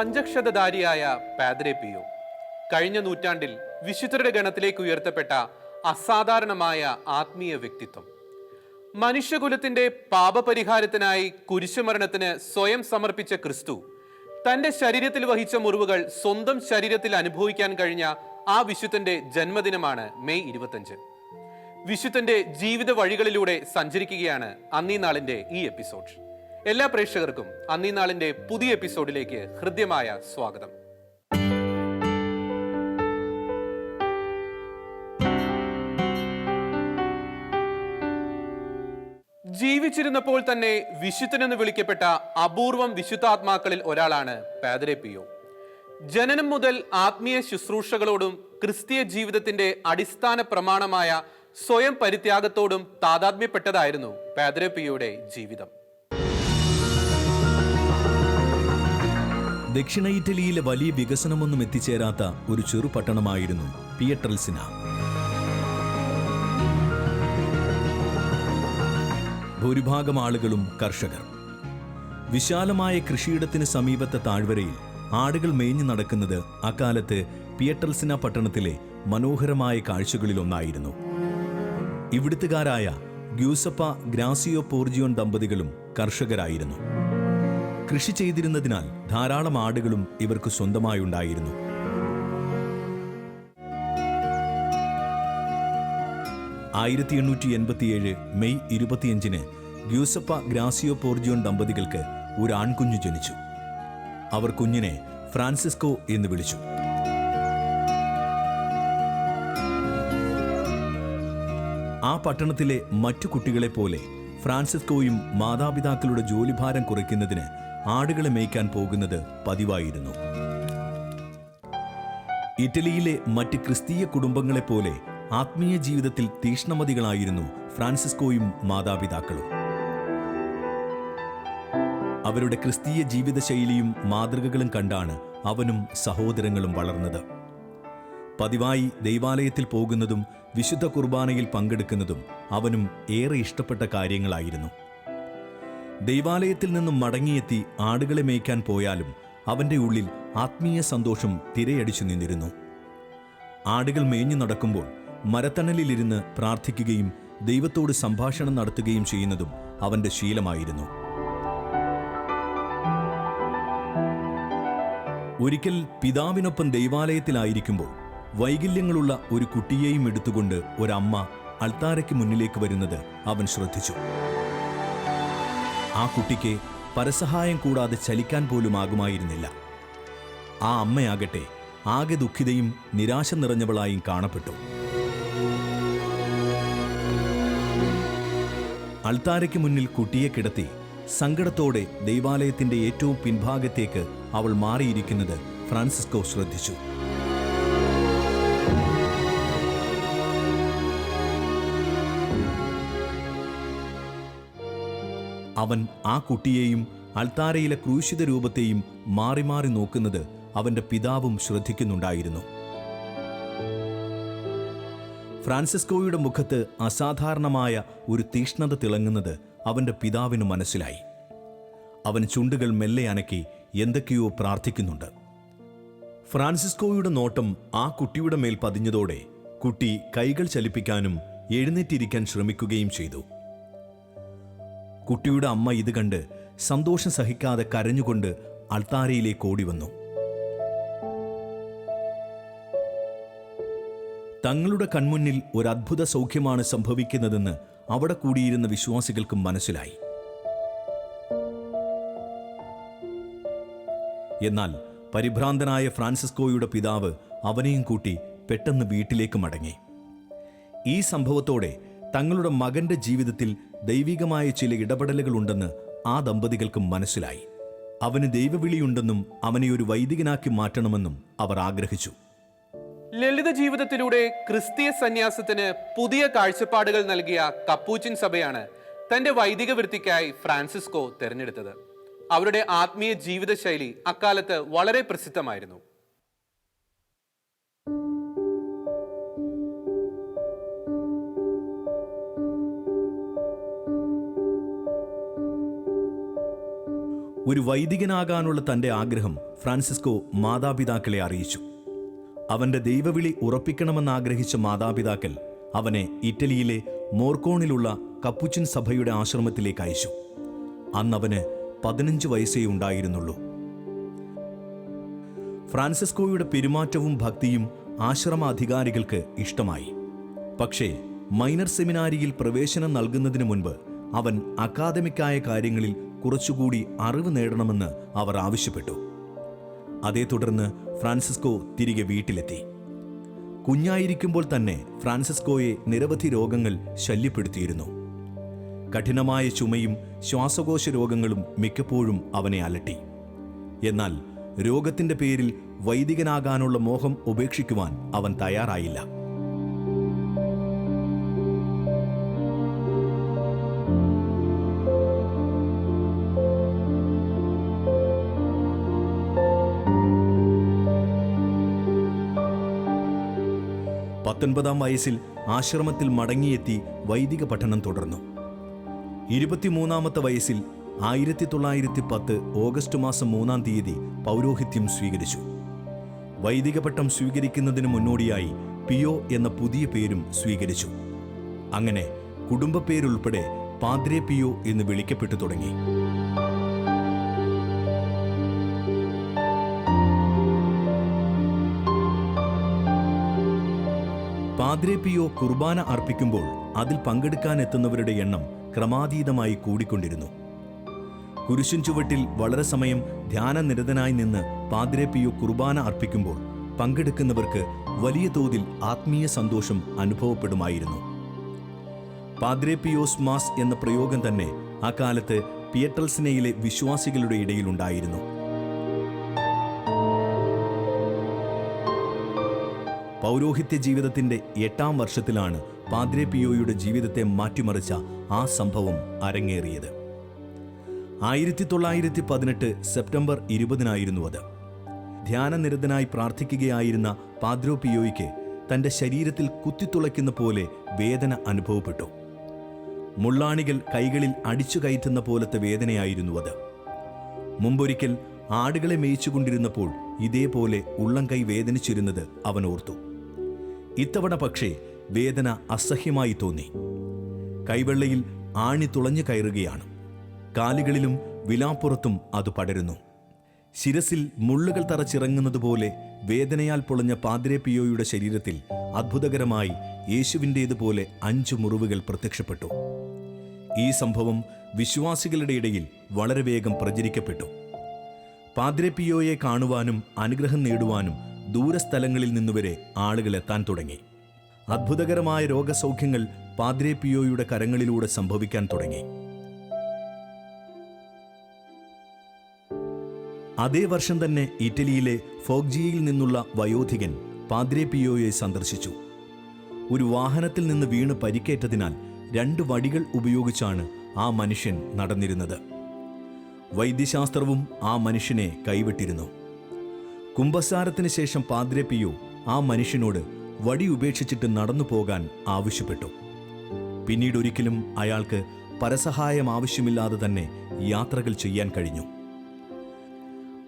പഞ്ചക്ഷതധാരിയായ പാദ്രെ പിയോ. കഴിഞ്ഞ നൂറ്റാണ്ടിൽ വിശുദ്ധരുടെ ഗണത്തിലേക്ക് ഉയർത്തപ്പെട്ട അസാധാരണമായ ആത്മീയ വ്യക്തിത്വം. മനുഷ്യകുലത്തിന്റെ പാപപരിഹാരത്തിനായി കുരിശുമരണത്തിന് സ്വയം സമർപ്പിച്ച ക്രിസ്തു തന്റെ ശരീരത്തിൽ വഹിച്ച മുറിവുകൾ സ്വന്തം ശരീരത്തിൽ അനുഭവിക്കാൻ കഴിഞ്ഞ ആ വിശുദ്ധന്റെ ജന്മദിനമാണ് മെയ് ഇരുപത്തഞ്ച്. വിശുദ്ധന്റെ ജീവിത വഴികളിലൂടെ സഞ്ചരിക്കുകയാണ് അന്നീ നാളിന്റെ ഈ എപ്പിസോഡ്. എല്ലാ പ്രേക്ഷകർക്കും അന്നീ നാളിന്റെ പുതിയ എപ്പിസോഡിലേക്ക് ഹൃദ്യമായ സ്വാഗതം. ജീവിച്ചിരുന്നപ്പോൾ തന്നെ വിശുദ്ധനെന്ന് വിളിക്കപ്പെട്ട അപൂർവം വിശുദ്ധാത്മാക്കളിൽ ഒരാളാണ് പാദരെ പിയോ. ജനനം മുതൽ ആത്മീയ ശുശ്രൂഷകളോടും ക്രിസ്തീയ ജീവിതത്തിന്റെ അടിസ്ഥാന പ്രമാണമായ സ്വയം പരിത്യാഗത്തോടും താതാത്മ്യപ്പെട്ടതായിരുന്നു പാദരെ പിയോയുടെ ജീവിതം. ദക്ഷിണ ഇറ്റലിയിലെ വലിയ വികസനമൊന്നും എത്തിച്ചേരാത്ത ഒരു ചെറു പട്ടണമായിരുന്നു പിയട്രൽസിന ഭൂരിഭാഗം ആളുകളും കർഷകർ. വിശാലമായ കൃഷിയിടത്തിന് സമീപത്തെ താഴ്വരയിൽ ആടുകൾ മേഞ്ഞു നടക്കുന്നത് അക്കാലത്ത് പിയട്രൽസിന പട്ടണത്തിലെ മനോഹരമായ കാഴ്ചകളിലൊന്നായിരുന്നു. ഇവിടുത്തുകാരായ ഗ്യൂസപ്പ ഗ്രാസിയോ പോർജിയോൺ ദമ്പതികളും കർഷകരായിരുന്നു. കൃഷി ചെയ്തിരുന്നതിനാൽ ധാരാളം ആടുകളും ഇവർക്ക് സ്വന്തമായുണ്ടായിരുന്നു. ആയിരത്തി എണ്ണൂറ്റി എൺപത്തിയേഴ് മെയ് ഇരുപത്തിയഞ്ചിന് ഗ്യൂസപ്പ ഗ്രാസിയോ പോർജിയോൺ ദമ്പതികൾക്ക് ഒരു ആൺകുഞ്ഞു ജനിച്ചു. അവർ കുഞ്ഞിനെ ഫ്രാൻസിസ്കോ എന്ന് വിളിച്ചു. ആ പട്ടണത്തിലെ മറ്റു കുട്ടികളെ പോലെ ഫ്രാൻസിസ്കോയും മാതാപിതാക്കളുടെ ജോലിഭാരം കുറയ്ക്കുന്നതിന് ആടുകളെ മേയ്ക്കാൻ പോകുന്നത് പതിവായിരുന്നു. ഇറ്റലിയിലെ മറ്റ് ക്രിസ്തീയ കുടുംബങ്ങളെപ്പോലെ ആത്മീയ ജീവിതത്തിൽ തീഷ്ണമതികളായിരുന്നു ഫ്രാൻസിസ്കോയും മാതാപിതാക്കളും. അവരുടെ ക്രിസ്തീയ ജീവിതശൈലിയും മാതൃകകളും കണ്ടാണ് അവനും സഹോദരങ്ങളും വളർന്നത്. പതിവായി ദൈവാലയത്തിൽ പോകുന്നതും വിശുദ്ധ കുർബാനയിൽ പങ്കെടുക്കുന്നതും അവനും ഏറെ ഇഷ്ടപ്പെട്ട കാര്യങ്ങളായിരുന്നു. ദൈവാലയത്തിൽ നിന്നും മടങ്ങിയെത്തി ആടുകളെ മേയ്ക്കാൻ പോയാലും അവന്റെ ഉള്ളിൽ ആത്മീയ സന്തോഷം തിരയടിച്ചു നിന്നിരുന്നു. ആടുകൾ മേഞ്ഞു നടക്കുമ്പോൾ മരത്തണലിലിരുന്ന് പ്രാർത്ഥിക്കുകയും ദൈവത്തോട് സംഭാഷണം നടത്തുകയും ചെയ്യുന്നതും അവന്റെ ശീലമായിരുന്നു. ഒരിക്കൽ പിതാവിനൊപ്പം ദൈവാലയത്തിലായിരിക്കുമ്പോൾ വൈകല്യങ്ങളുള്ള ഒരു കുട്ടിയെയും എടുത്തുകൊണ്ട് ഒരമ്മ അൾത്താരയ്ക്ക് മുന്നിലേക്ക് വരുന്നത് അവൻ ശ്രദ്ധിച്ചു. ആ കുട്ടിക്ക് പരസഹായം കൂടാതെ ചലിക്കാൻ പോലും ആകുമായിരുന്നില്ല ആ അമ്മയാകട്ടെ ആകെ ദുഃഖിതയും നിരാശ നിറഞ്ഞവളായും കാണപ്പെട്ടു. അൾത്താരയ്ക്ക് മുന്നിൽ കുട്ടിയെ കിടത്തി സങ്കടത്തോടെ ദൈവാലയത്തിന്റെ ഏറ്റവും പിൻഭാഗത്തേക്ക് അവൾ മാറിയിരിക്കുന്നത് ഫ്രാൻസിസ്കോ ശ്രദ്ധിച്ചു. അവൻ ആ കുട്ടിയെയും അൾത്താരയിലെ ക്രൂശിത രൂപത്തെയും മാറി മാറി നോക്കുന്നത് അവന്റെ പിതാവും ശ്രദ്ധിക്കുന്നുണ്ടായിരുന്നു. ഫ്രാൻസിസ്കോയുടെ മുഖത്ത് അസാധാരണമായ ഒരു തീഷ്ണത തിളങ്ങുന്നത് അവന്റെ പിതാവിന് മനസ്സിലായി. അവൻ ചുണ്ടുകൾ മെല്ലെ അനക്കി എന്തൊക്കെയോ പ്രാർത്ഥിക്കുന്നുണ്ട്. ഫ്രാൻസിസ്കോയുടെ നോട്ടം ആ കുട്ടിയുടെ മേൽ പതിഞ്ഞതോടെ കുട്ടി കൈകൾ ചലിപ്പിക്കാനും എഴുന്നേറ്റിരിക്കാൻ ശ്രമിക്കുകയും ചെയ്തു. കുട്ടിയുടെ അമ്മ ഇത് കണ്ട് സന്തോഷം സഹിക്കാതെ കരഞ്ഞുകൊണ്ട് അൾത്താരയിലേക്ക് ഓടി വന്നു തങ്ങളുടെ കൺമുന്നിൽ ഒരു അത്ഭുത സൗഖ്യമാണ് സംഭവിക്കുന്നതെന്ന് അവിടെ കൂടിയിരുന്ന വിശ്വാസികൾക്കും മനസ്സിലായി. എന്നാൽ പരിഭ്രാന്തനായ ഫ്രാൻസിസ്കോയുടെ പിതാവ് അവനെയും കൂട്ടി പെട്ടെന്ന് വീട്ടിലേക്ക് മടങ്ങി. ഈ സംഭവത്തോടെ തങ്ങളുടെ മകന്റെ ജീവിതത്തിൽ ദൈവികമായ ചില ഇടപെടലുകളുണ്ടെന്ന് ആ ദമ്പതികൾക്കും മനസ്സിലായി. അവന് ദൈവവിളിയുണ്ടെന്നും അവനെ ഒരു വൈദികനാക്കി മാറ്റണമെന്നും അവർ ആഗ്രഹിച്ചു. ലളിത ജീവിതത്തിലൂടെ ക്രിസ്തീയ സന്യാസത്തിന് പുതിയ കാഴ്ചപ്പാടുകൾ നൽകിയ കപ്പൂച്ചിൻ സഭയാണ് തന്റെ വൈദിക വൃത്തിക്കായി ഫ്രാൻസിസ്കോ തിരഞ്ഞെടുത്തത്. അവരുടെ ആത്മീയ ജീവിതശൈലി അക്കാലത്ത് വളരെ പ്രസിദ്ധമായിരുന്നു. ഒരു വൈദികനാകാനുള്ള തന്റെ ആഗ്രഹം ഫ്രാൻസിസ്കോ മാതാപിതാക്കളെ അറിയിച്ചു. അവന്റെ ദൈവവിളി ഉറപ്പിക്കണമെന്നാഗ്രഹിച്ച മാതാപിതാക്കൾ അവനെ ഇറ്റലിയിലെ മോർക്കോണിലുള്ള കപ്പുച്ചിൻ സഭയുടെ ആശ്രമത്തിലേക്ക് അയച്ചു. അന്നവന് പതിനഞ്ച് വയസ്സേ ഉണ്ടായിരുന്നുള്ളൂ. ഫ്രാൻസിസ്കോയുടെ പെരുമാറ്റവും ഭക്തിയും ആശ്രമാധികാരികൾക്ക് ഇഷ്ടമായി. പക്ഷേ മൈനർ സെമിനാരിയിൽ പ്രവേശനം നൽകുന്നതിന് മുൻപ് അവൻ അക്കാദമിക്കായ കാര്യങ്ങളിൽ കുറച്ചുകൂടി അറിവ് നേടണമെന്ന് അവർ ആവശ്യപ്പെട്ടു. അതേ തുടർന്ന് ഫ്രാൻസിസ്കോ തിരികെ വീട്ടിലെത്തി. കുഞ്ഞായിരിക്കുമ്പോൾ തന്നെ ഫ്രാൻസിസ്കോയെ നിരവധി രോഗങ്ങൾ ശല്യപ്പെടുത്തിയിരുന്നു. കഠിനമായ ചുമയും ശ്വാസകോശ രോഗങ്ങളും മിക്കപ്പോഴും അവനെ അലട്ടി. എന്നാൽ രോഗത്തിന്റെ പേരിൽ വൈദികനാകാനുള്ള മോഹം ഉപേക്ഷിക്കുവാൻ അവൻ തയ്യാറായില്ല. പത്തൊൻപതാം വയസ്സിൽ ആശ്രമത്തിൽ മടങ്ങിയെത്തി വൈദിക പഠനം തുടർന്നു. ഇരുപത്തിമൂന്നാമത്തെ വയസ്സിൽ ആയിരത്തി തൊള്ളായിരത്തി പത്ത് ഓഗസ്റ്റ് മാസം മൂന്നാം തീയതി പൗരോഹിത്യം സ്വീകരിച്ചു. വൈദിക പട്ടം സ്വീകരിക്കുന്നതിന് മുന്നോടിയായി പിയോ എന്ന പുതിയ പേരും സ്വീകരിച്ചു. അങ്ങനെ കുടുംബ പേരുൾപ്പെടെ പാദ്രെ പിയോ എന്ന് വിളിക്കപ്പെട്ടു തുടങ്ങി. പാദ്രെ കുർബാന അർപ്പിക്കുമ്പോൾ അതിൽ പങ്കെടുക്കാൻ എത്തുന്നവരുടെ എണ്ണം ക്രമാതീതമായി കൂടിക്കൊണ്ടിരുന്നു. കുരിശും ചുവട്ടിൽ വളരെ സമയം ധ്യാനനിരതനായി നിന്ന് പാദ്രേപ്പിയോ കുർബാന അർപ്പിക്കുമ്പോൾ പങ്കെടുക്കുന്നവർക്ക് വലിയ തോതിൽ ആത്മീയ സന്തോഷം അനുഭവപ്പെടുമായിരുന്നു. പാദ്രേപ്പിയോസ് മാസ് എന്ന പ്രയോഗം തന്നെ അക്കാലത്ത് പിയറ്റൽസിനയിലെ വിശ്വാസികളുടെ ഇടയിലുണ്ടായിരുന്നു. പൗരോഹിത്യ ജീവിതത്തിന്റെ എട്ടാം വർഷത്തിലാണ് പാദ്രെ പിയോയുടെ ജീവിതത്തെ മാറ്റിമറിച്ച ആ സംഭവം അരങ്ങേറിയത്. ആയിരത്തി തൊള്ളായിരത്തി പതിനെട്ട് സെപ്റ്റംബർ ഇരുപതിനായിരുന്നു അത്. ധ്യാനനിരതനായി പ്രാർത്ഥിക്കുകയായിരുന്ന പാദ്രോ പിയോയ്ക്ക് തന്റെ ശരീരത്തിൽ കുത്തിത്തുളയ്ക്കുന്ന പോലെ വേദന അനുഭവപ്പെട്ടു. മുള്ളാണികൾ കൈകളിൽ അടിച്ചു കയറ്റുന്ന പോലത്തെ വേദനയായിരുന്നു അത്. മുമ്പൊരിക്കൽ ആടുകളെ മേയിച്ചുകൊണ്ടിരുന്നപ്പോൾ ഇതേപോലെ ഉള്ളം കൈ വേദനിച്ചിരുന്നത് അവൻ ഓർത്തു. ഇത്തവണ പക്ഷേ വേദന അസഹ്യമായി തോന്നി. കൈവെള്ളയിൽ ആണി തുളഞ്ഞു കയറുകയാണ്. കാലുകളിലും വിലാപ്പുറത്തും അത് പടരുന്നു. ശിരസിൽ മുള്ളുകൾ തറച്ചിറങ്ങുന്നതുപോലെ വേദനയാൽ പൊളഞ്ഞ പാദ്രേപിയോയുടെ ശരീരത്തിൽ അത്ഭുതകരമായി യേശുവിന്റേതുപോലെ അഞ്ച് മുറിവുകൾ പ്രത്യക്ഷപ്പെട്ടു. ഈ സംഭവം വിശ്വാസികളുടെ ഇടയിൽ വളരെ വേഗം പ്രചരിക്കപ്പെട്ടു. പാദ്രേപിയോയെ കാണുവാനും അനുഗ്രഹം നേടുവാനും ദൂരസ്ഥലങ്ങളിൽ നിന്നുവരെ ആളുകൾ എത്താൻ തുടങ്ങി. അത്ഭുതകരമായ രോഗസൗഖ്യങ്ങൾ പാദ്രേ പിയോയുടെ കരങ്ങളിലൂടെ സംഭവിക്കാൻ തുടങ്ങി. അതേ വർഷം തന്നെ ഇറ്റലിയിലെ ഫോഗ്ജിയിൽ നിന്നുള്ള വയോധികൻ പാദ്രേ പിയോയെ സന്ദർശിച്ചു. ഒരു വാഹനത്തിൽ നിന്ന് വീണ് പരിക്കേറ്റതിനാൽ രണ്ട് വടികൾ ഉപയോഗിച്ചാണ് ആ മനുഷ്യൻ നടന്നിരുന്നത്. വൈദ്യശാസ്ത്രവും ആ മനുഷ്യനെ കൈവിട്ടിരുന്നു. കുംഭസാരത്തിന് ശേഷം പാദ്രെ ആ മനുഷ്യനോട് വടി ഉപേക്ഷിച്ചിട്ട് നടന്നു പോകാൻ ആവശ്യപ്പെട്ടു. പിന്നീട് ഒരിക്കലും അയാൾക്ക് പരസഹായം ആവശ്യമില്ലാതെ തന്നെ യാത്രകൾ ചെയ്യാൻ കഴിഞ്ഞു.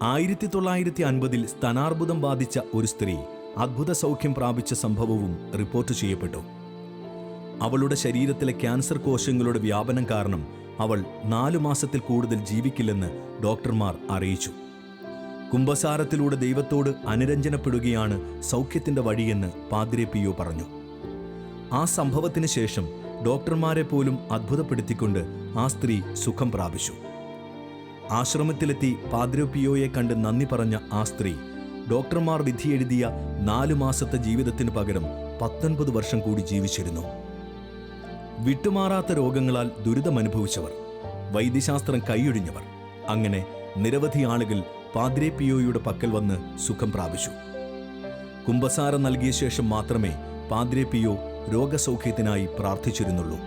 ആയിരത്തി തൊള്ളായിരത്തി അൻപതിൽ സ്തനാർബുദം ബാധിച്ച ഒരു സ്ത്രീ അത്ഭുത സൗഖ്യം പ്രാപിച്ച സംഭവവും റിപ്പോർട്ട് ചെയ്യപ്പെട്ടു. അവളുടെ ശരീരത്തിലെ ക്യാൻസർ കോശങ്ങളുടെ വ്യാപനം കാരണം അവൾ നാലു മാസത്തിൽ കൂടുതൽ ജീവിക്കില്ലെന്ന് ഡോക്ടർമാർ അറിയിച്ചു. കുംഭസാരത്തിലൂടെ ദൈവത്തോട് അനുരഞ്ജനപ്പെടുകയാണ് സൗഖ്യത്തിന്റെ വഴിയെന്ന് പാദ്രെ പിയോ പറഞ്ഞു. ആ സംഭവത്തിന് ശേഷം ഡോക്ടർമാരെ പോലും അത്ഭുതപ്പെടുത്തിക്കൊണ്ട് ആ സ്ത്രീ സുഖം പ്രാപിച്ചു. ആശ്രമത്തിലെത്തി പാദ്രെ പിയോയെ കണ്ട് നന്ദി പറഞ്ഞ ആ സ്ത്രീ ഡോക്ടർമാർ വിധിയെഴുതിയ നാലു മാസത്തെ ജീവിതത്തിന് പകരം പത്തൊൻപത് വർഷം കൂടി ജീവിച്ചിരുന്നു. വിട്ടുമാറാത്ത രോഗങ്ങളാൽ ദുരിതമനുഭവിച്ചവർ വൈദ്യശാസ്ത്രം കൈയൊഴിഞ്ഞവർ അങ്ങനെ നിരവധി ആളുകൾ പാദ്രെ പിയോയുടെ പക്കൽ വന്ന് സുഖം പ്രാപിച്ചു. കുംഭസാരം നൽകിയ ശേഷം മാത്രമേ പാദ്രെ പിയോ രോഗസൗഖ്യത്തിനായി പ്രാർത്ഥിച്ചിരുന്നുള്ളൂ.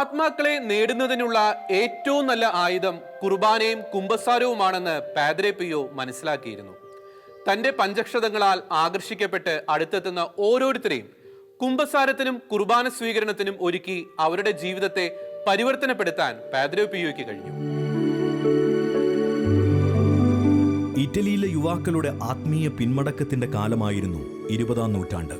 ആത്മാക്കളെ നേടുന്നതിനുള്ള ഏറ്റവും നല്ല ആയുധം കുർബാനയും കുംഭസാരവുമാണെന്ന് പാദ്രെ പിയോ മനസ്സിലാക്കിയിരുന്നു. തന്റെ പഞ്ചക്ഷതങ്ങളാൽ ആകർഷിക്കപ്പെട്ട് അടുത്തെത്തുന്ന ഓരോരുത്തരെയും കുംഭസാരത്തിനും കുർബാന സ്വീകരണത്തിനും ഒരുക്കി അവരുടെ ജീവിതത്തെ പരിവർത്തനപ്പെടുത്താൻ പാദ്രോ പിയോയ്ക്ക് കഴിഞ്ഞു. ഇറ്റലിയിലെ യുവാക്കളുടെ ആത്മീയ പിന്മടക്കത്തിന്റെ കാലമായിരുന്നു ഇരുപതാം നൂറ്റാണ്ട്.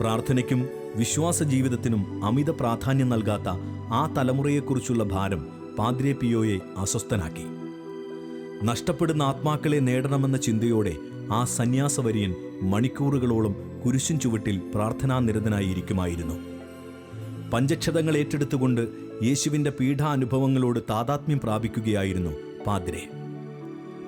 പ്രാർത്ഥനയ്ക്കും വിശ്വാസ ജീവിതത്തിനും അമിത പ്രാധാന്യം നൽകാത്ത ആ തലമുറയെക്കുറിച്ചുള്ള ഭാരം പാദ്രേ പിയോയെ അസ്വസ്ഥനാക്കി. നഷ്ടപ്പെടുന്ന ആത്മാക്കളെ നേടണമെന്ന ചിന്തയോടെ ആ സന്യാസവര്യൻ മണിക്കൂറുകളോളം കുരിശും ചുവട്ടിൽ പ്രാർത്ഥനാ നിരതനായിരിക്കുമായിരുന്നു പഞ്ചക്ഷതങ്ങൾ ഏറ്റെടുത്തുകൊണ്ട് യേശുവിന്റെ പീഠാനുഭവങ്ങളോട് താതാത്മ്യം പ്രാപിക്കുകയായിരുന്നു പാദ്രെ.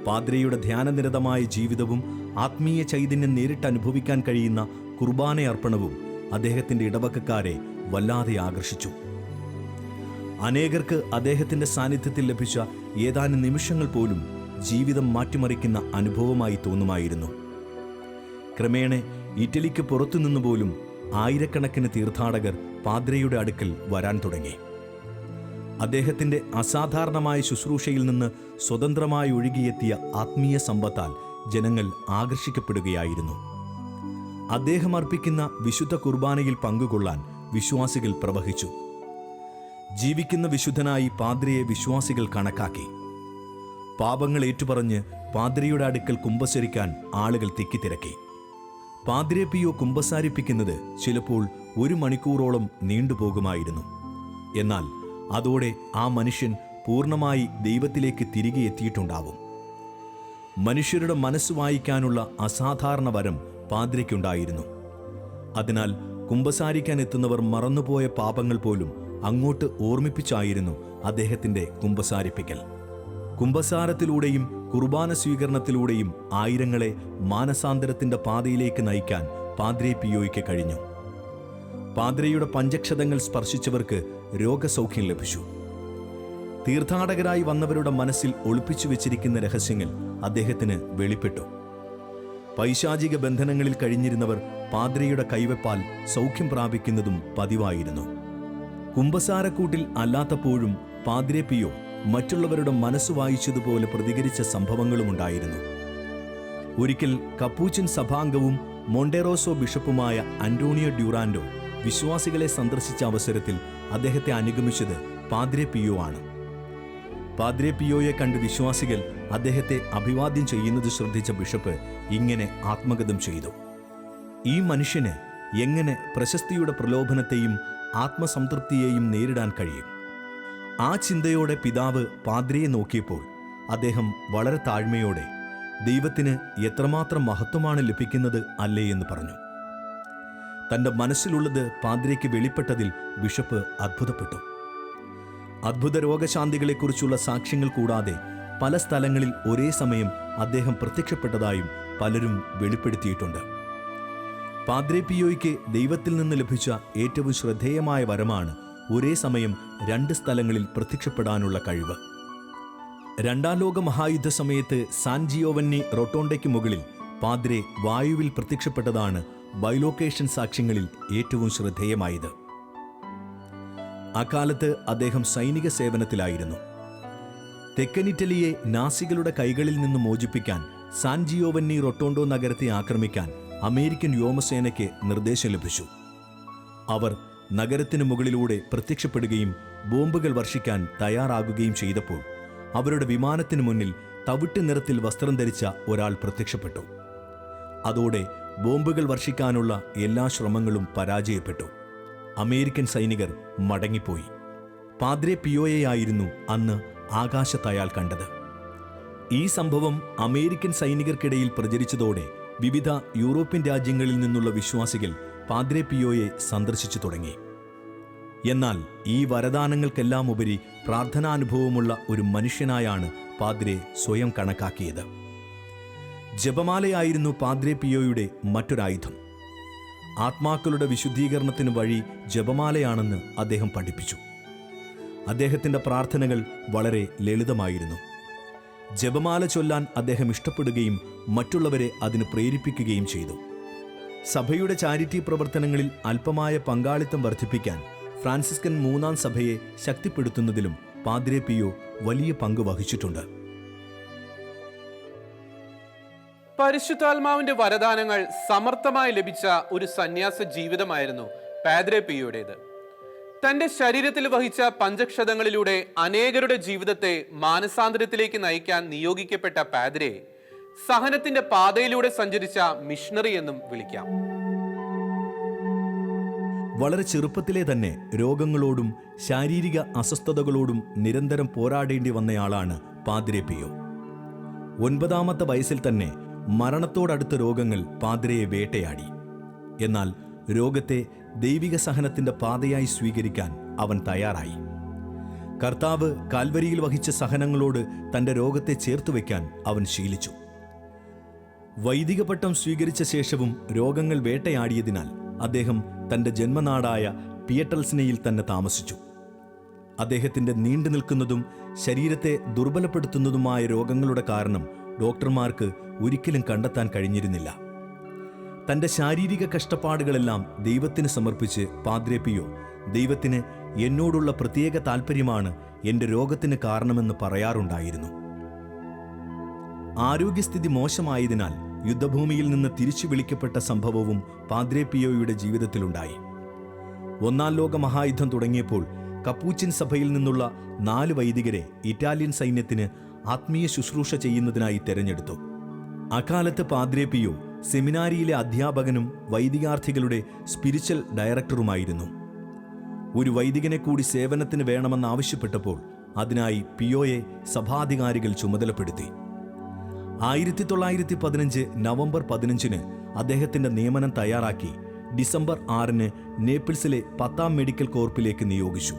പാദ്രയുടെ ധ്യാനനിരതമായ ജീവിതവും ആത്മീയ ചൈതന്യം നേരിട്ട് അനുഭവിക്കാൻ കഴിയുന്ന കുർബാനയർപ്പണവും അദ്ദേഹത്തിന്റെ ഇടവകക്കാരെ വല്ലാതെ ആകർഷിച്ചു. അനേകർക്ക് അദ്ദേഹത്തിന്റെ സാന്നിധ്യത്തിൽ ലഭിച്ച ഏതാനും നിമിഷങ്ങൾ പോലും ജീവിതം മാറ്റിമറിക്കുന്ന അനുഭവമായി തോന്നുമായിരുന്നു. ക്രമേണ ഇറ്റലിക്ക് പുറത്തുനിന്നു പോലും ആയിരക്കണക്കിന് തീർത്ഥാടകർ പാദ്രയുടെ അടുക്കൽ വരാൻ തുടങ്ങി. അദ്ദേഹത്തിന്റെ അസാധാരണമായ ശുശ്രൂഷയിൽ നിന്ന് സ്വതന്ത്രമായി ഒഴുകിയെത്തിയ ആത്മീയ സമ്പത്താൽ ജനങ്ങൾ ആകർഷിക്കപ്പെടുകയായിരുന്നു. അദ്ദേഹം അർപ്പിക്കുന്ന വിശുദ്ധ കുർബാനയിൽ പങ്കുകൊള്ളാൻ വിശ്വാസികൾ പ്രവഹിച്ചു. ജീവിക്കുന്ന വിശുദ്ധനായി പാദ്രയെ വിശ്വാസികൾ കണക്കാക്കി. പാപങ്ങൾ ഏറ്റുപറഞ്ഞ് പാദ്രിയുടെ അടുക്കൽ കുമ്പസരിക്കാൻ ആളുകൾ തിക്കിത്തിരക്കി. പാദ്രെ കുമ്പസാരിപ്പിക്കുന്നത് ചിലപ്പോൾ ഒരു മണിക്കൂറോളം നീണ്ടുപോകുമായിരുന്നു. എന്നാൽ അതോടെ ആ മനുഷ്യൻ പൂർണമായി ദൈവത്തിലേക്ക് തിരികെ എത്തിയിട്ടുണ്ടാവും. മനുഷ്യരുടെ മനസ്സ് വായിക്കാനുള്ള അസാധാരണ വരം പാദ്രയ്ക്കുണ്ടായിരുന്നു അതിനാൽ കുമ്പസാരിക്കാൻ എത്തുന്നവർ മറന്നുപോയ പാപങ്ങൾ പോലും അങ്ങോട്ട് ഓർമ്മിപ്പിച്ചായിരുന്നു അദ്ദേഹത്തിന്റെ കുമ്പസാരിപ്പിക്കൽ. കുമ്പസാരത്തിലൂടെയും കുർബാന സ്വീകരണത്തിലൂടെയും ആയിരങ്ങളെ മാനസാന്തരത്തിന്റെ പാതയിലേക്ക് നയിക്കാൻ പാദ്രെ പിയോയ്ക്ക് കഴിഞ്ഞു. പാദ്രയുടെ പഞ്ചക്ഷതങ്ങൾ സ്പർശിച്ചവർക്ക് രോഗസൗഖ്യം ലഭിച്ചു. തീർത്ഥാടകരായി വന്നവരുടെ മനസ്സിൽ ഒളിപ്പിച്ചു വെച്ചിരിക്കുന്ന രഹസ്യങ്ങൾ അദ്ദേഹത്തിന് വെളിപ്പെട്ടു. പൈശാചിക ബന്ധനങ്ങളിൽ കഴിഞ്ഞിരുന്നവർ പാദ്രയുടെ കൈവെപ്പാൽ സൗഖ്യം പ്രാപിക്കുന്നതും പതിവായിരുന്നു. കുംഭസാരക്കൂട്ടിൽ അല്ലാത്തപ്പോഴും പാദ്രെ പിയോ മറ്റുള്ളവരുടെ മനസ്സ് വായിച്ചതുപോലെ പ്രതികരിച്ച സംഭവങ്ങളുമുണ്ടായിരുന്നു. ഒരിക്കൽ കപ്പൂച്ചിൻ സഭാംഗവും മൊണ്ടേറോസോ ബിഷപ്പുമായ അന്റോണിയോ ഡ്യൂറാൻഡോ വിശ്വാസികളെ സന്ദർശിച്ച അവസരത്തിൽ അദ്ദേഹത്തെ അനുഗമിച്ചത് പാദ്രെ പിയോ ആണ്. പാദ്രെ പിയോയെ കണ്ട് വിശ്വാസികൾ അദ്ദേഹത്തെ അഭിവാദ്യം ചെയ്യുന്നത് ശ്രദ്ധിച്ച ബിഷപ്പ് ഇങ്ങനെ ആത്മഗതം ചെയ്തു. ഈ മനുഷ്യന് എങ്ങനെ പ്രശസ്തിയുടെ പ്രലോഭനത്തെയും ആത്മസംതൃപ്തിയെയും നേരിടാൻ കഴിയും? ആ ചിന്തയോടെ പിതാവ് പാദ്രിയെ നോക്കിയപ്പോൾ അദ്ദേഹം വളരെ താഴ്മയോടെ ദൈവത്തിന് എത്രമാത്രം മഹത്വമാണ് ലഭിക്കുന്നത് അല്ലേ? എന്ന് പറഞ്ഞു. തന്റെ മനസ്സിലുള്ളത് പാദ്രിക്ക് വെളിപ്പെട്ടതിൽ ബിഷപ്പ് അത്ഭുതപ്പെട്ടു. അത്ഭുത രോഗശാന്തികളെക്കുറിച്ചുള്ള സാക്ഷ്യങ്ങൾ കൂടാതെ പല സ്ഥലങ്ങളിൽ ഒരേ സമയം അദ്ദേഹം പ്രത്യക്ഷപ്പെട്ടതായും പലരും വെളിപ്പെടുത്തിയിട്ടുണ്ട്. പാദ്രെ പിയോയ്ക്ക് ദൈവത്തിൽ നിന്ന് ലഭിച്ച ഏറ്റവും ശ്രദ്ധേയമായ വരമാണ് ഒരേ സമയം രണ്ട് സ്ഥലങ്ങളിൽ പ്രത്യക്ഷപ്പെടാനുള്ള കഴിവ്. രണ്ടാം ലോക മഹായുദ്ധ സമയത്ത് സാൻ ജിയോവന്നി റൊട്ടോണ്ടയ്ക്ക് മുകളിൽ പാദ്രെ വായുവിൽ പ്രത്യക്ഷപ്പെട്ടതാണ് ബൈലോക്കേഷൻ സാക്ഷ്യങ്ങളിൽ ഏറ്റവും ശ്രദ്ധേയമായത്. അക്കാലത്ത് അദ്ദേഹം സൈനിക സേവനത്തിലായിരുന്നു. തെക്കൻ ഇറ്റലിയെ നാസികളുടെ കൈകളിൽ നിന്ന് മോചിപ്പിക്കാൻ സാൻ ജിയോവന്നി റൊട്ടോണ്ടോ നഗരത്തെ ആക്രമിക്കാൻ അമേരിക്കൻ വ്യോമസേനയ്ക്ക് നിർദ്ദേശം ലഭിച്ചു. അവർ നഗരത്തിനു മുകളിലൂടെ പ്രത്യക്ഷപ്പെടുകയും ബോംബുകൾ വർഷിക്കാൻ തയ്യാറാകുകയും ചെയ്തപ്പോൾ അവരുടെ വിമാനത്തിനു മുന്നിൽ തവിട്ട് നിറത്തിൽ വസ്ത്രം ധരിച്ച ഒരാൾ പ്രത്യക്ഷപ്പെട്ടു. അതോടെ ബോംബുകൾ വർഷിക്കാനുള്ള എല്ലാ ശ്രമങ്ങളും പരാജയപ്പെട്ടു. അമേരിക്കൻ സൈനികർ മടങ്ങിപ്പോയി. പാദ്രെ പിയോയെയായിരുന്നു അന്ന് ആകാശത്തയാൾ കണ്ടത്. ഈ സംഭവം അമേരിക്കൻ സൈനികർക്കിടയിൽ പ്രചരിച്ചതോടെ വിവിധ യൂറോപ്യൻ രാജ്യങ്ങളിൽ നിന്നുള്ള വിശ്വാസികൾ പാദ്രെ പിയോയെ സന്ദർശിച്ചു തുടങ്ങി. എന്നാൽ ഈ വരദാനങ്ങൾക്കെല്ലാം ഉപരി പ്രാർത്ഥനാനുഭവമുള്ള ഒരു മനുഷ്യനായാണ് പാദ്രെ സ്വയം കണക്കാക്കിയത്. ജപമാലയായിരുന്നു പാദ്രെ പിയോയുടെ മറ്റൊരായുധം. ആത്മാക്കളുടെ വിശുദ്ധീകരണത്തിന് വഴി ജപമാലയാണെന്ന് അദ്ദേഹം പഠിപ്പിച്ചു. അദ്ദേഹത്തിന്റെ പ്രാർത്ഥനകൾ വളരെ ലളിതമായിരുന്നു. ജപമാല ചൊല്ലാൻ അദ്ദേഹം ഇഷ്ടപ്പെടുകയും മറ്റുള്ളവരെ അതിന് പ്രേരിപ്പിക്കുകയും ചെയ്തു. സഭയുടെ ചാരിറ്റി പ്രവർത്തനങ്ങളിൽ അല്പമായ പങ്കാളിത്തം വർദ്ധിപ്പിക്കാൻ ഫ്രാൻസിസ്കൻ മൂന്നാം സഭയെ ശക്തിപ്പെടുത്തുന്നതിലും പാദ്രെ പിയോ വലിയ പങ്ക് വഹിച്ചിട്ടുണ്ട്. പരിശുദ്ധാത്മാവിന്റെ വരദാനങ്ങൾ സമർത്ഥമായി ലഭിച്ച ഒരു സന്യാസ ജീവിതമായിരുന്നു പാദ്രെ പിയോയുടേത് തന്റെ ശരീരത്തിൽ വഹിച്ച പഞ്ചക്ഷതങ്ങളിലൂടെ അനേകരുടെ ജീവിതത്തെ മാനസാന്തരത്തിലേക്ക് നയിക്കാൻ നിയോഗിക്കപ്പെട്ട പാദ്രെ സഹനത്തിന്റെ പാതയിലൂടെ സഞ്ചരിച്ച മിഷണറി എന്നും വിളിക്കാം. വളരെ ചെറുപ്പത്തിലെ തന്നെ രോഗങ്ങളോടും ശാരീരിക അസ്വസ്ഥതകളോടും നിരന്തരം പോരാടേണ്ടി വന്നയാളാണ് പാതിരെ പിയോ. ഒൻപതാമത്തെ വയസ്സിൽ തന്നെ മരണത്തോടടുത്ത രോഗങ്ങൾ പാദ്രയെ വേട്ടയാടി. എന്നാൽ രോഗത്തെ ദൈവിക സഹനത്തിന്റെ പാതയായി സ്വീകരിക്കാൻ അവൻ തയ്യാറായി. കർത്താവ് കാൽവരിയിൽ വഹിച്ച സഹനങ്ങളോട് തന്റെ രോഗത്തെ ചേർത്തുവെക്കാൻ അവൻ ശീലിച്ചു. വൈദിക പട്ടം സ്വീകരിച്ച ശേഷവും രോഗങ്ങൾ വേട്ടയാടിയതിനാൽ അദ്ദേഹം തന്റെ ജന്മനാടായ പിയറ്റൽസിനയിൽ തന്നെ താമസിച്ചു. അദ്ദേഹത്തിന്റെ നീണ്ടു നിൽക്കുന്നതും ശരീരത്തെ ദുർബലപ്പെടുത്തുന്നതുമായ രോഗങ്ങളുടെ കാരണം ഡോക്ടർമാർക്ക് ഒരിക്കലും കണ്ടെത്താൻ കഴിഞ്ഞിരുന്നില്ല. തന്റെ ശാരീരിക കഷ്ടപ്പാടുകളെല്ലാം ദൈവത്തിന് സമർപ്പിച്ച് പാദ്രേപ്പിയോ പിയോ ദൈവത്തിന് എന്നോടുള്ള പ്രത്യേക താൽപ്പര്യമാണ് എന്റെ രോഗത്തിന് കാരണമെന്ന് പറയാറുണ്ടായിരുന്നു. ആരോഗ്യസ്ഥിതി മോശമായതിനാൽ യുദ്ധഭൂമിയിൽ നിന്ന് തിരിച്ചു വിളിക്കപ്പെട്ട സംഭവവും പാദ്രേപിയോയുടെ ജീവിതത്തിലുണ്ടായി. ഒന്നാം ലോക മഹായുദ്ധം തുടങ്ങിയപ്പോൾ കപ്പൂച്ചിൻ സഭയിൽ നിന്നുള്ള നാല് വൈദികരെ ഇറ്റാലിയൻ സൈന്യത്തിന് ആത്മീയ ശുശ്രൂഷ ചെയ്യുന്നതിനായി തെരഞ്ഞെടുത്തു. അക്കാലത്ത് പാദ്രേപിയോ സെമിനാരിയിലെ അധ്യാപകനും വൈദികാർത്ഥികളുടെ സ്പിരിച്വൽ ഡയറക്ടറുമായിരുന്നു ഒരു വൈദികനെ കൂടി സേവനത്തിന് വേണമെന്നാവശ്യപ്പെട്ടപ്പോൾ അതിനായി പിയോയെ സഭാധികാരികൾ ചുമതലപ്പെടുത്തി. ആയിരത്തി തൊള്ളായിരത്തി പതിനഞ്ച് നവംബർ പതിനഞ്ചിന് അദ്ദേഹത്തിന്റെ നിയമനം തയ്യാറാക്കി ഡിസംബർ ആറിന് നേപ്പിൾസിലെ പത്താം മെഡിക്കൽ കോർപ്പിലേക്ക് നിയോഗിച്ചു.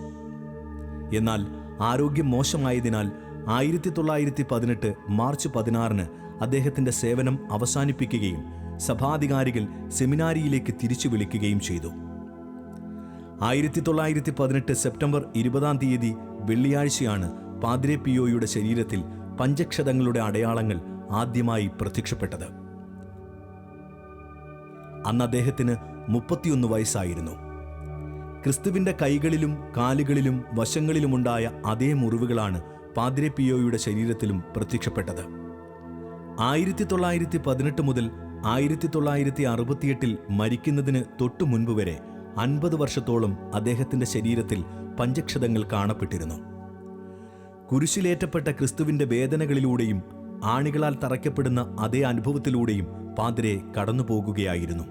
എന്നാൽ ആരോഗ്യം മോശമായതിനാൽ ആയിരത്തി തൊള്ളായിരത്തി പതിനെട്ട് മാർച്ച് പതിനാറിന് അദ്ദേഹത്തിന്റെ സേവനം അവസാനിപ്പിക്കുകയും സഭാധികാരികൾ സെമിനാരിയിലേക്ക് തിരിച്ചു വിളിക്കുകയും ചെയ്തു. ആയിരത്തി തൊള്ളായിരത്തി പതിനെട്ട് സെപ്റ്റംബർ ഇരുപതാം തീയതി വെള്ളിയാഴ്ചയാണ് പാദ്രെ പിയോയുടെ ശരീരത്തിൽ പഞ്ചക്ഷതങ്ങളുടെ അടയാളങ്ങൾ ആദ്യമായി പ്രത്യക്ഷപ്പെട്ടത്. അന്ന് അദ്ദേഹത്തിന് മുപ്പത്തിയൊന്ന് വയസ്സായിരുന്നു. ക്രിസ്തുവിന്റെ കൈകളിലും കാലുകളിലും വശങ്ങളിലുമുണ്ടായ അതേ മുറിവുകളാണ് പാദ്രെ പിയോയുടെ ശരീരത്തിലും പ്രത്യക്ഷപ്പെട്ടത്. ആയിരത്തി തൊള്ളായിരത്തി പതിനെട്ട് മുതൽ ആയിരത്തി തൊള്ളായിരത്തി അറുപത്തിയെട്ടിൽ മരിക്കുന്നതിന് തൊട്ടു മുൻപ് വരെ അൻപത് വർഷത്തോളം അദ്ദേഹത്തിന്റെ ശരീരത്തിൽ പഞ്ചക്ഷതങ്ങൾ കാണപ്പെട്ടിരുന്നു. കുരിശിലേറ്റപ്പെട്ട ക്രിസ്തുവിന്റെ വേദനകളിലൂടെയും ആണികളാൽ തറയ്ക്കപ്പെടുന്ന അതേ അനുഭവത്തിലൂടെയും പാതിരെ കടന്നു പോകുകയായിരുന്നു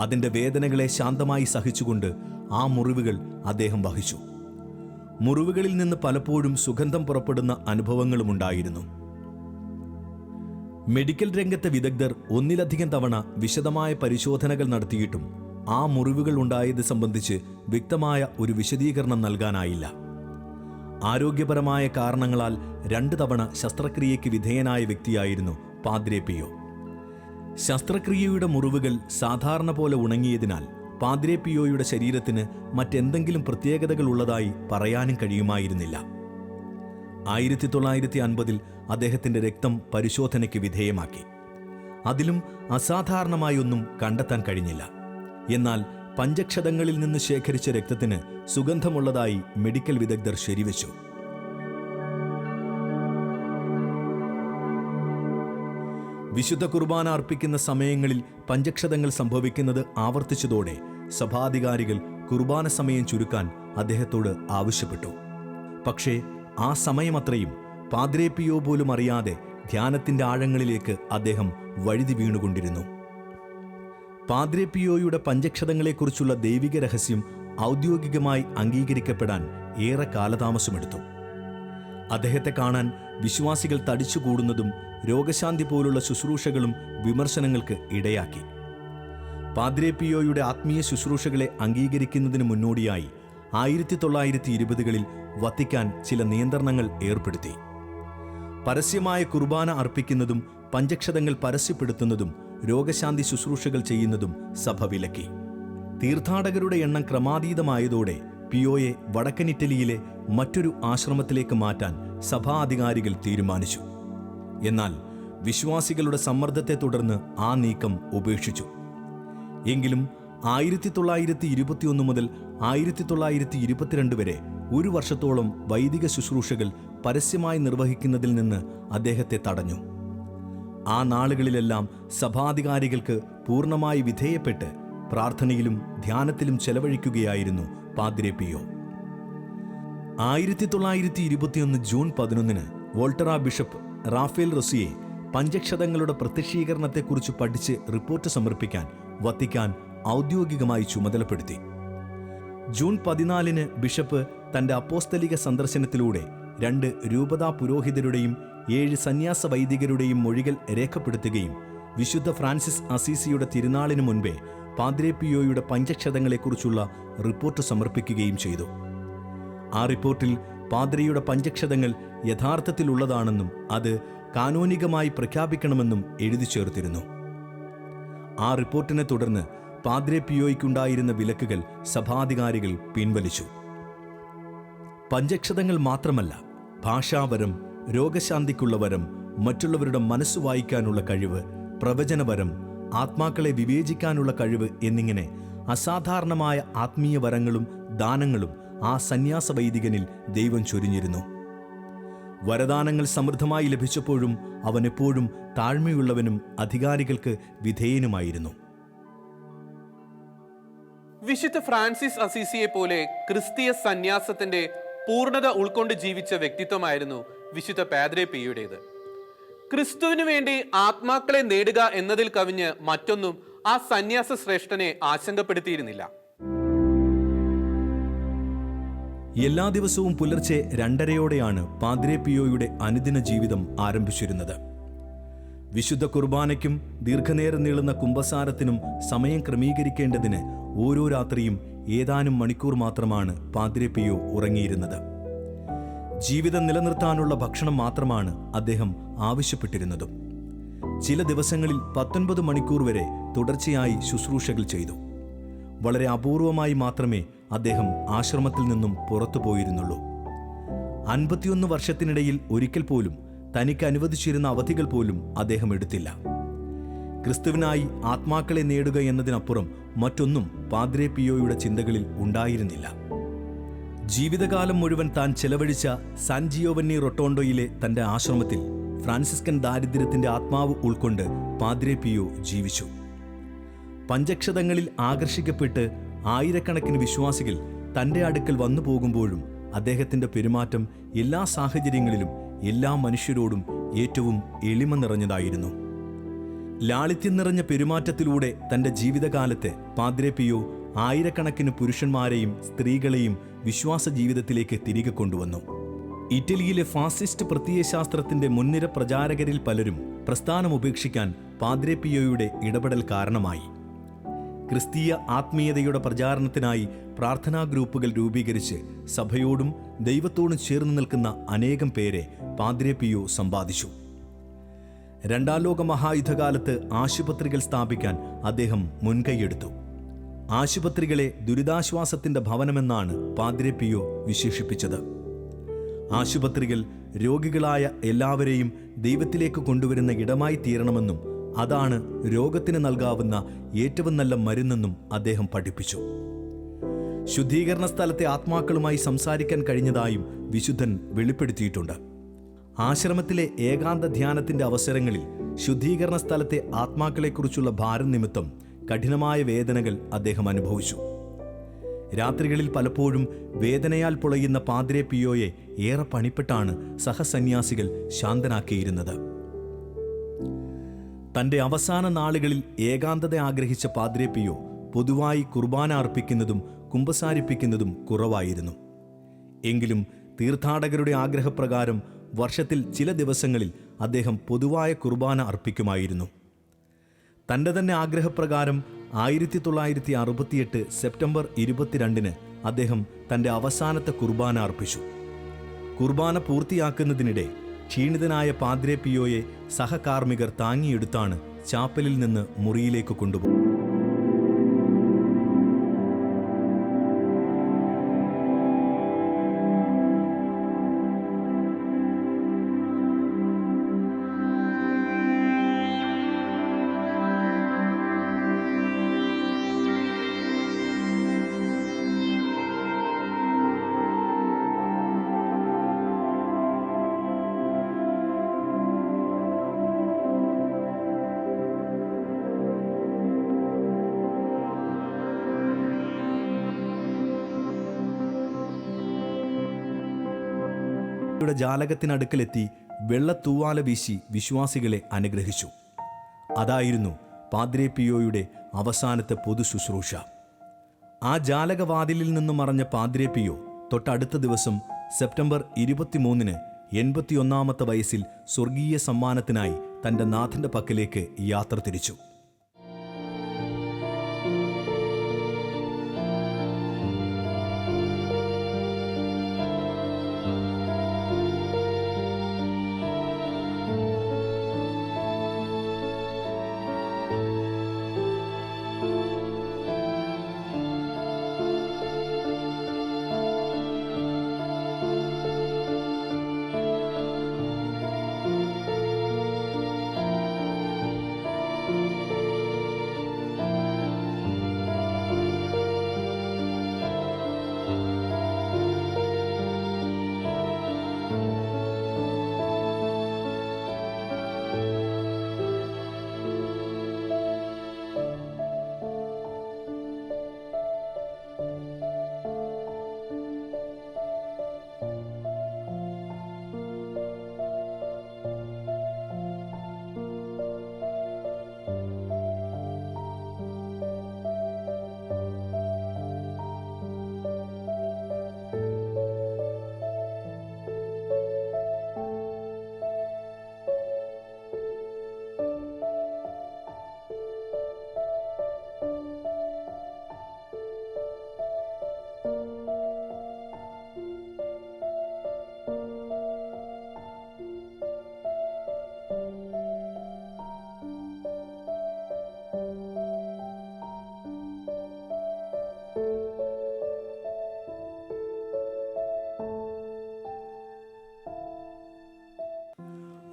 അതിന്റെ വേദനകളെ ശാന്തമായി സഹിച്ചുകൊണ്ട് ആ മുറിവുകൾ അദ്ദേഹം വഹിച്ചു. മുറിവുകളിൽ നിന്ന് പലപ്പോഴും സുഗന്ധം പുറപ്പെടുന്ന അനുഭവങ്ങളുമുണ്ടായിരുന്നു മെഡിക്കൽ രംഗത്തെ വിദഗ്ധർ ഒന്നിലധികം തവണ വിശദമായ പരിശോധനകൾ നടത്തിയിട്ടും ആ മുറിവുകൾ ഉണ്ടായത് സംബന്ധിച്ച് വ്യക്തമായ ഒരു വിശദീകരണം നൽകാനായില്ല. ആരോഗ്യപരമായ കാരണങ്ങളാൽ രണ്ട് തവണ ശസ്ത്രക്രിയയ്ക്ക് വിധേയനായ വ്യക്തിയായിരുന്നു പാദ്രെ പിയോ. ശസ്ത്രക്രിയയുടെ മുറിവുകൾ സാധാരണ പോലെ ഉണങ്ങിയതിനാൽ പാദ്രെ പിയോയുടെ ശരീരത്തിന് മറ്റെന്തെങ്കിലും പ്രത്യേകതകൾ ഉള്ളതായി പറയാനും കഴിയുമായിരുന്നില്ല. ആയിരത്തി തൊള്ളായിരത്തി അൻപതിൽ അദ്ദേഹത്തിന്റെ രക്തം പരിശോധനയ്ക്ക് വിധേയമാക്കി. അതിലും അസാധാരണമായൊന്നും കണ്ടെത്താൻ കഴിഞ്ഞില്ല. എന്നാൽ പഞ്ചക്ഷതങ്ങളിൽ നിന്ന് ശേഖരിച്ച രക്തത്തിന് സുഗന്ധമുള്ളതായി മെഡിക്കൽ വിദഗ്ധർ ശരിവച്ചു. വിശുദ്ധ കുർബാന അർപ്പിക്കുന്ന സമയങ്ങളിൽ പഞ്ചക്ഷതങ്ങൾ സംഭവിക്കുന്നത് ആവർത്തിച്ചതോടെ സഭാധികാരികൾ കുർബാന സമയം ചുരുക്കാൻ അദ്ദേഹത്തോട് ആവശ്യപ്പെട്ടു. പക്ഷേ ആ സമയമത്രയും പാദ്രേപ്പിയോ പോലും അറിയാതെ ധ്യാനത്തിന്റെ ആഴങ്ങളിലേക്ക് അദ്ദേഹം വഴുതി വീണുകൊണ്ടിരുന്നു. പാദ്രേ പിയോയുടെ പഞ്ചക്ഷതങ്ങളെക്കുറിച്ചുള്ള ദൈവിക രഹസ്യം ഔദ്യോഗികമായി അംഗീകരിക്കപ്പെടാൻ ഏറെ കാലതാമസമെടുത്തു. അദ്ദേഹത്തെ കാണാൻ വിശ്വാസികൾ തടിച്ചുകൂടുന്നതും രോഗശാന്തി പോലുള്ള ശുശ്രൂഷകളും വിമർശനങ്ങൾക്ക് ഇടയാക്കി. പാദ്രേപിയോയുടെ ആത്മീയ ശുശ്രൂഷകളെ അംഗീകരിക്കുന്നതിന് മുന്നോടിയായി ആയിരത്തി തൊള്ളായിരത്തി ഇരുപതുകളിൽ വത്തിക്കാൻ ചില നിയന്ത്രണങ്ങൾ ഏർപ്പെടുത്തി. പരസ്യമായ കുർബാന അർപ്പിക്കുന്നതും പഞ്ചക്ഷതങ്ങൾ പരസ്യപ്പെടുത്തുന്നതും രോഗശാന്തി ശുശ്രൂഷകൾ ചെയ്യുന്നതും സഭ വിലക്കി തീർത്ഥാടകരുടെ എണ്ണം ക്രമാതീതമായതോടെ പിയോയെ വടക്കൻ ഇറ്റലിയിലെ മറ്റൊരു ആശ്രമത്തിലേക്ക് മാറ്റാൻ സഭാധികാരികൾ തീരുമാനിച്ചു. എന്നാൽ വിശ്വാസികളുടെ സമ്മർദ്ദത്തെ തുടർന്ന് ആ നീക്കം ഉപേക്ഷിച്ചു. എങ്കിലും ആയിരത്തി തൊള്ളായിരത്തി ഇരുപത്തിയൊന്ന് മുതൽ ആയിരത്തി തൊള്ളായിരത്തി ഇരുപത്തിരണ്ട് വരെ ഒരു വർഷത്തോളം വൈദിക ശുശ്രൂഷകൾ പരസ്യമായി നിർവഹിക്കുന്നതിൽ നിന്ന് അദ്ദേഹത്തെ തടഞ്ഞു. ആ നാളുകളിലെല്ലാം സഭാധികാരികൾക്ക് പൂർണമായി വിധേയപ്പെട്ട് പ്രാർത്ഥനയിലും ധ്യാനത്തിലും ചെലവഴിക്കുകയായിരുന്നു പാദ്രെ പിയോ. ആയിരത്തി തൊള്ളായിരത്തി ഇരുപത്തിയൊന്ന് ജൂൺ പതിനൊന്നിന് വോൾട്ടറ ബിഷപ്പ് റാഫേൽ റൊസിയെ പഞ്ചക്ഷതങ്ങളുടെ പ്രത്യക്ഷീകരണത്തെക്കുറിച്ച് പഠിച്ച് റിപ്പോർട്ട് സമർപ്പിക്കാൻ വത്തിക്കാൻ ഔദ്യോഗികമായി ചുമതലപ്പെടുത്തി. ജൂൺ പതിനാലിന് ബിഷപ്പ് തന്റെ അപ്പോസ്തലിക സന്ദർശനത്തിലൂടെ രണ്ട് രൂപതാ പുരോഹിതരുടെയും ഏഴ് സന്യാസ വൈദികരുടെയും മൊഴികൾ രേഖപ്പെടുത്തുകയും വിശുദ്ധ ഫ്രാൻസിസ് അസീസിയുടെ തിരുനാളിനു മുൻപേ പാദ്രേപ്പിയോയുടെ പിയോയുടെ പഞ്ചക്ഷതങ്ങളെക്കുറിച്ചുള്ള റിപ്പോർട്ട് സമർപ്പിക്കുകയും ചെയ്തു. ആ റിപ്പോർട്ടിൽ പാദ്രയുടെ പഞ്ചക്ഷതങ്ങൾ യഥാർത്ഥത്തിലുള്ളതാണെന്നും അത് കാനോനികമായി പ്രഖ്യാപിക്കണമെന്നും എഴുതി ചേർത്തിരുന്നു. ആ റിപ്പോർട്ടിനെ തുടർന്ന് പാദ്രേപ്പിയോയ്ക്കുണ്ടായിരുന്ന വിലക്കുകൾ സഭാധികാരികൾ പിൻവലിച്ചു. പഞ്ചക്ഷതങ്ങൾ മാത്രമല്ല ഭാഷാവരം രോഗശാന്തിക്കുള്ള വരം മറ്റുള്ളവരുടെ മനസ്സ് വായിക്കാനുള്ള കഴിവ് പ്രവചനവരം ആത്മാക്കളെ വിവേചിക്കാനുള്ള കഴിവ് എന്നിങ്ങനെ അസാധാരണമായ ആത്മീയ വരങ്ങളും ദാനങ്ങളും ആ സന്യാസ വൈദികനിൽ ദൈവം ചൊരിഞ്ഞിരുന്നു. വരദാനങ്ങൾ സമൃദ്ധമായി ലഭിച്ചപ്പോഴും അവൻ എപ്പോഴും താഴ്മയുള്ളവനും അധികാരികൾക്ക് വിധേയനുമായിരുന്നു. വിശുദ്ധ ഫ്രാൻസിസ് അസീസിയെ പോലെ ക്രിസ്തീയ സന്യാസത്തിന്റെ പൂർണത ഉൾക്കൊണ്ട് ജീവിച്ച വ്യക്തിത്വമായിരുന്നു വിശുദ്ധ പാദ്രെ പിയുടേത്. ക്രിസ്തുവിനു വേണ്ടി ആത്മാക്കളെ നേടുക എന്നതിൽ കവിഞ്ഞ് മറ്റൊന്നും ആ സന്യാസ ശ്രേഷ്ഠനെ ആശങ്കപ്പെടുത്തിയിരുന്നില്ല. എല്ലാ ദിവസവും പുലർച്ചെ രണ്ടരയോടെയാണ് പാദ്രേപിയോയുടെ അനുദിന ജീവിതം ആരംഭിച്ചിരുന്നത്. വിശുദ്ധ കുർബാനയ്ക്കും ദീർഘനേരം നീളുന്ന കുംഭസാരത്തിനും സമയം ക്രമീകരിക്കേണ്ടതിന് ഓരോ രാത്രിയും ഏതാനും മണിക്കൂർ മാത്രമാണ് പാദ്രെ പിയോ ഉറങ്ങിയിരുന്നത്. ജീവിതം നിലനിർത്താനുള്ള ഭക്ഷണം മാത്രമാണ് അദ്ദേഹം ആവശ്യപ്പെട്ടിരുന്നതും. ചില ദിവസങ്ങളിൽ പത്തൊൻപത് മണിക്കൂർ വരെ തുടർച്ചയായി ശുശ്രൂഷകൾ ചെയ്തു. വളരെ അപൂർവമായി മാത്രമേ അദ്ദേഹം ആശ്രമത്തിൽ നിന്നും പുറത്തു പോയിരുന്നുള്ളൂ അൻപത്തിയൊന്ന് വർഷത്തിനിടയിൽ ഒരിക്കൽ പോലും തനിക്ക് അനുവദിച്ചിരുന്ന അവധികൾ പോലും അദ്ദേഹം എടുത്തില്ല. ക്രിസ്തുവിനായി ആത്മാക്കളെ നേടുക എന്നതിനപ്പുറം മറ്റൊന്നും പാദ്രെ പിയോയുടെ ചിന്തകളിൽ ഉണ്ടായിരുന്നില്ല. ജീവിതകാലം മുഴുവൻ താൻ ചെലവഴിച്ച സാൻ ജിയോവന്നി റൊട്ടോണ്ടോയിലെ തന്റെ ആശ്രമത്തിൽ ഫ്രാൻസിസ്കൻ ദാരിദ്ര്യത്തിന്റെ ആത്മാവ് ഉൾക്കൊണ്ട് പാദ്രെ പിയോ ജീവിച്ചു. പഞ്ചക്ഷതങ്ങളിൽ ആകർഷിക്കപ്പെട്ട് ആയിരക്കണക്കിന് വിശ്വാസികൾ തന്റെ അടുക്കൽ വന്നു പോകുമ്പോഴും അദ്ദേഹത്തിന്റെ പെരുമാറ്റം എല്ലാ സാഹചര്യങ്ങളിലും എല്ലാ മനുഷ്യരോടും ഏറ്റവും എളിമ നിറഞ്ഞതായിരുന്നു. ലാളിത്യം നിറഞ്ഞ പെരുമാറ്റത്തിലൂടെ തന്റെ ജീവിതകാലത്ത് പാദ്രേപ്പിയോ ആയിരക്കണക്കിന് പുരുഷന്മാരെയും സ്ത്രീകളെയും വിശ്വാസ ജീവിതത്തിലേക്ക് തിരികെ കൊണ്ടുവന്നു. ഇറ്റലിയിലെ ഫാസിസ്റ്റ് പ്രത്യയശാസ്ത്രത്തിന്റെ മുൻനിര പ്രചാരകരിൽ പലരും പ്രസ്ഥാനം ഉപേക്ഷിക്കാൻ പാദ്രേപ്പിയോയുടെ ഇടപെടൽ കാരണമായി. ക്രിസ്തീയ ആത്മീയതയുടെ പ്രചാരണത്തിനായി പ്രാർത്ഥനാ ഗ്രൂപ്പുകൾ രൂപീകരിച്ച് സഭയോടും ദൈവത്തോടും ചേർന്ന് നിൽക്കുന്ന അനേകം പേരെ പാദ്രെ പിയോ സമ്പാദിച്ചു. രണ്ടാം ലോക മഹായുദ്ധകാലത്ത് ആശുപത്രികൾ സ്ഥാപിക്കാൻ അദ്ദേഹം മുൻകൈയെടുത്തു. ആശുപത്രികളെ ദുരിതാശ്വാസത്തിന്റെ ഭവനമെന്നാണ് പാദ്രെ പിയോ വിശേഷിപ്പിച്ചത്. ആശുപത്രികൾ രോഗികളായ എല്ലാവരെയും ദൈവത്തിലേക്ക് കൊണ്ടുവരുന്ന ഇടമായി തീരണമെന്നും അതാണ് രോഗത്തിന് നൽകാവുന്ന ഏറ്റവും നല്ല മരുന്നെന്നും അദ്ദേഹം പഠിപ്പിച്ചു. ശുദ്ധീകരണ സ്ഥലത്തെ ആത്മാക്കളുമായി സംസാരിക്കാൻ കഴിഞ്ഞതായും വിശുദ്ധൻ വെളിപ്പെടുത്തിയിട്ടുണ്ട്. ആശ്രമത്തിലെ ഏകാന്ത ധ്യാനത്തിന്റെ അവസരങ്ങളിൽ ശുദ്ധീകരണ സ്ഥലത്തെ ആത്മാക്കളെക്കുറിച്ചുള്ള ഭാരം നിമിത്തം കഠിനമായ വേദനകൾ അദ്ദേഹം അനുഭവിച്ചു. രാത്രികളിൽ പലപ്പോഴും വേദനയാൽ പൊളയുന്ന പാദ്രെ പിയോയെ ഏറെ പണിപ്പെട്ടാണ് സഹസന്യാസികൾ ശാന്തനാക്കിയിരുന്നത്. തന്റെ അവസാന നാളുകളിൽ ഏകാന്തത ആഗ്രഹിച്ച പാദ്രേപ്പിയോ പിയോ പൊതുവായി കുർബാന അർപ്പിക്കുന്നതും കുമ്പസാരിപ്പിക്കുന്നതും കുറവായിരുന്നു. എങ്കിലും തീർത്ഥാടകരുടെ ആഗ്രഹപ്രകാരം വർഷത്തിൽ ചില ദിവസങ്ങളിൽ അദ്ദേഹം പൊതുവായ കുർബാന അർപ്പിക്കുമായിരുന്നു. തന്റെ തന്നെ ആഗ്രഹപ്രകാരം ആയിരത്തി തൊള്ളായിരത്തി അറുപത്തിയെട്ട് സെപ്റ്റംബർ ഇരുപത്തിരണ്ടിന് അദ്ദേഹം തന്റെ അവസാനത്തെ കുർബാന അർപ്പിച്ചു. കുർബാന പൂർത്തിയാക്കുന്നതിനിടെ ക്ഷീണിതനായ പാദ്രെ പിയോയെ സഹകാർമ്മികർ താങ്ങിയെടുത്താണ് ചാപ്പലിൽ നിന്ന് മുറിയിലേക്ക് കൊണ്ടുപോയി. യുടെ ജാലകത്തിനടുക്കലെത്തി വെള്ളത്തൂവാല വീശി വിശ്വാസികളെ അനുഗ്രഹിച്ചു. അതായിരുന്നു പാദ്രെ പിയോയുടെ അവസാനത്തെ പൊതു ശുശ്രൂഷ. ആ ജാലകവാതിലിൽ നിന്നും മറഞ്ഞ പാദ്രെ പിയോ തൊട്ടടുത്ത ദിവസം സെപ്റ്റംബർ ഇരുപത്തിമൂന്നിന് എൺപത്തിയൊന്നാമത്തെ വയസ്സിൽ സ്വർഗീയ സമ്മാനത്തിനായി തന്റെ നാഥന്റെ പക്കലേക്ക് യാത്ര തിരിച്ചു.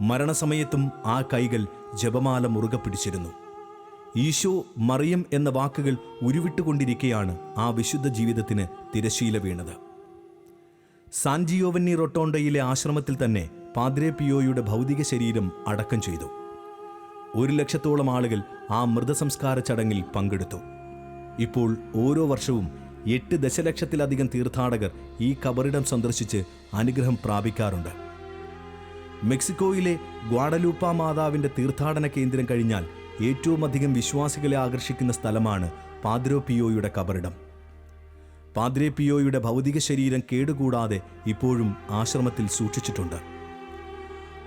മരണസമയത്തും ആ കൈകൾ ജപമാല മുറുകെ പിടിച്ചിരുന്നു. ഈശോ മറിയം എന്ന വാക്കുകൾ ഉരുവിട്ടുകൊണ്ടിരിക്കെയാണ് ആ വിശുദ്ധ ജീവിതത്തിന് തിരശീല വീണത്. സാൻജിയോവന്നി റൊട്ടോണ്ടയിലെ ആശ്രമത്തിൽ തന്നെ പാദ്രേ പിയോയുടെ ഭൗതിക ശരീരം അടക്കം ചെയ്തു. ഒരു ലക്ഷത്തോളം ആളുകൾ ആ മൃതസംസ്കാര ചടങ്ങിൽ പങ്കെടുത്തു. ഇപ്പോൾ ഓരോ വർഷവും എട്ട് ദശലക്ഷത്തിലധികം തീർത്ഥാടകർ ഈ കബറിടം സന്ദർശിച്ച് അനുഗ്രഹം പ്രാപിക്കാറുണ്ട്. മെക്സിക്കോയിലെ ഗ്വാഡലൂപ്പ മാതാവിന്റെ തീർത്ഥാടന കേന്ദ്രം കഴിഞ്ഞാൽ ഏറ്റവും അധികം വിശ്വാസികളെ ആകർഷിക്കുന്ന സ്ഥലമാണ് പാദ്രോ പിയോയുടെ കബറിടം. പാദ്രേ പിയോയുടെ ഭൗതിക ശരീരം കേടുകൂടാതെ ഇപ്പോഴും ആശ്രമത്തിൽ സൂക്ഷിച്ചിട്ടുണ്ട്.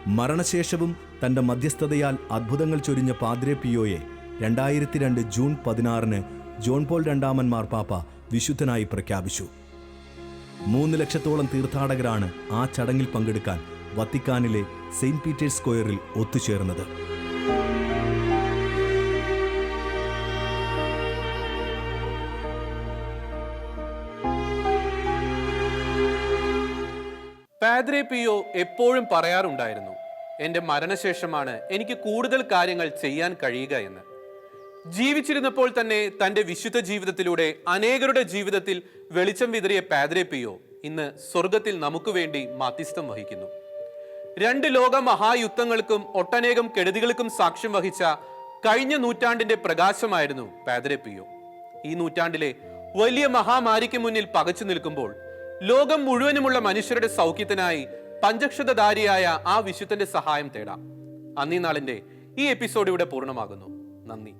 മരണശേഷവും തന്റെ മധ്യസ്ഥതയാൽ അത്ഭുതങ്ങൾ ചൊരിഞ്ഞ പാദ്രേ പിയോയെ രണ്ടായിരത്തി രണ്ട് ജൂൺ പതിനാറിന് ജോൺ പോൾ രണ്ടാമൻ മാർപ്പാപ്പ വിശുദ്ധനായി പ്രഖ്യാപിച്ചു. മൂന്ന് ലക്ഷത്തോളം തീർത്ഥാടകരാണ് ആ ചടങ്ങിൽ പങ്കെടുക്കാൻ വത്തിക്കാനിലെ സെയിന്റ് പീറ്റേഴ്സ് സ്ക്വയറിൽ ഒത്തുചേർന്നത്. പാദ്രേ പിയോ എപ്പോഴും പറയാറുണ്ടായിരുന്നു എന്റെ മരണശേഷമാണ് എനിക്ക് കൂടുതൽ കാര്യങ്ങൾ ചെയ്യാൻ കഴിയുക എന്ന്. ജീവിച്ചിരുന്നപ്പോൾ തന്നെ തന്റെ വിശുദ്ധ ജീവിതത്തിലൂടെ അനേകരുടെ ജീവിതത്തിൽ വെളിച്ചം വിതറിയ പാദ്രേ പിയോ ഇന്ന് സ്വർഗത്തിൽ നമുക്ക് വേണ്ടി മാധ്യസ്ഥം വഹിക്കുന്നു. രണ്ട് ലോക മഹായുദ്ധങ്ങൾക്കും ഒട്ടനേകം കെടുതികൾക്കും സാക്ഷ്യം വഹിച്ച കഴിഞ്ഞ നൂറ്റാണ്ടിന്റെ പ്രകാശമായിരുന്നു പാദ്രെ പിയോ. ഈ നൂറ്റാണ്ടിലെ വലിയ മഹാമാരിക്ക് മുന്നിൽ പകച്ചു നിൽക്കുമ്പോൾ ലോകം മുഴുവനുമുള്ള മനുഷ്യരുടെ സൗഖ്യത്തിനായി പഞ്ചക്ഷതധാരിയായ ആ വിശുദ്ധന്റെ സഹായം തേടാം. അന്നീ നാളിന്റെ ഈ എപ്പിസോഡ് ഇവിടെ പൂർണമാകുന്നു. നന്ദി.